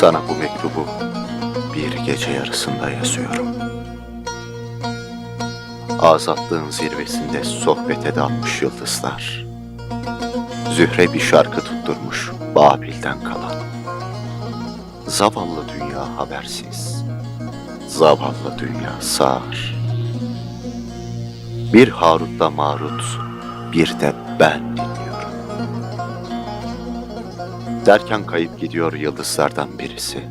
Sana bu mektubu bir gece yarısında yazıyorum. Azatlığın zirvesinde sohbete dalmış yıldızlar. Zühre bir şarkı tutturmuş Babil'den kalan. Zavallı dünya habersiz. Zavallı dünya sağır. Bir Harut'ta Marut, bir de ben. Derken kayıp gidiyor yıldızlardan birisi.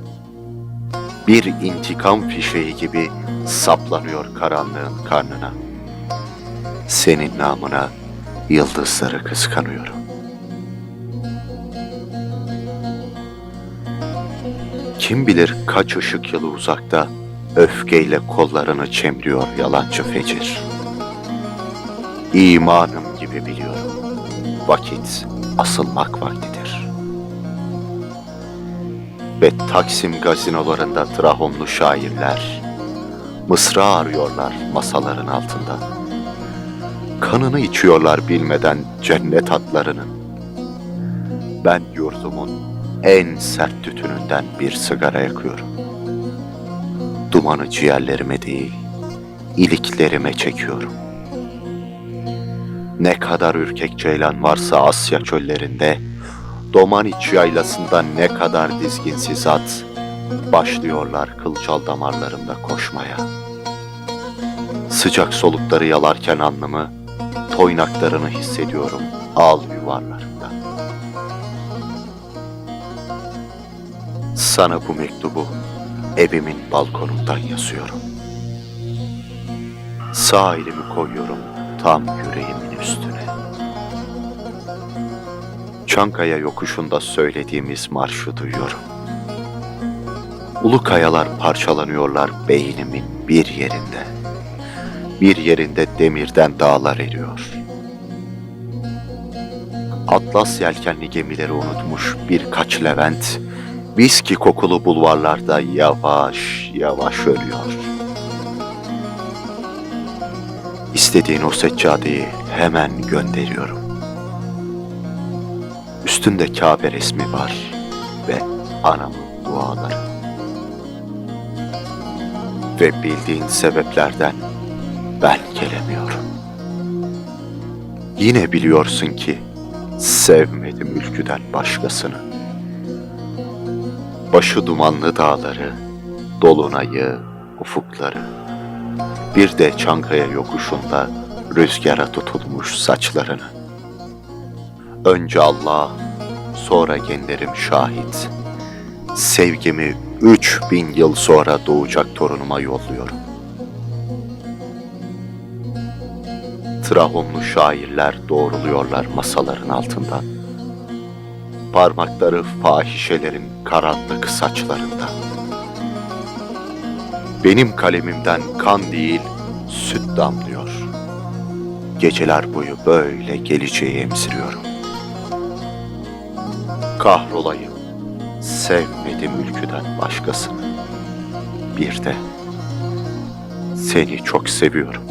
Bir intikam fişeği gibi saplanıyor karanlığın karnına. Senin namına yıldızları kıskanıyorum. Kim bilir kaç ışık yılı uzakta öfkeyle kollarını çemriyor yalancı fecir. İmanım gibi biliyorum. Vakit asılmak vaktidir. Ve Taksim gazinolarında trahomlu şairler mısra arıyorlar masaların altında. Kanını içiyorlar bilmeden cennet atlarının. Ben yurdumun en sert tütününden bir sigara yakıyorum. Dumanı ciğerlerime değil, iliklerime çekiyorum. Ne kadar ürkek ceylan varsa Asya çöllerinde, Domaniç yaylasında ne kadar dizginsiz at, başlıyorlar kılcal damarlarımda koşmaya. Sıcak solukları yalarken alnımı, toynaklarını hissediyorum al yuvarlarımda. Sana bu mektubu evimin balkonundan yazıyorum. Sağ elimi koyuyorum tam yüreğimin üstüne. Çankaya yokuşunda söylediğimiz marşı duyuyorum. Ulu kayalar parçalanıyorlar beynimin bir yerinde. Bir yerinde demirden dağlar eriyor. Atlas yelkenli gemileri unutmuş birkaç Levent, viski kokulu bulvarlarda yavaş yavaş ölüyor. İstediğin o seccadeyi hemen gönderiyorum. Üstünde Kabe resmi var ve anamın duaları. Ve bildiğin sebeplerden ben gelemiyorum. Yine biliyorsun ki sevmedim ülküden başkasını. Başı dumanlı dağları, dolunayı, ufukları. Bir de Çankaya yokuşunda rüzgara tutulmuş saçlarını. Önce Allah, sonra genlerim şahit. Sevgimi üç bin yıl sonra doğacak torunuma yolluyorum. Trahomlu şairler doğruluyorlar masaların altından. Parmakları fahişelerin karanlık saçlarında. Benim kalemimden kan değil, süt damlıyor. Geceler boyu böyle geleceği emziriyorum. Kahrolayım, sevmedim ülküden başkasını. Bir de seni çok seviyorum.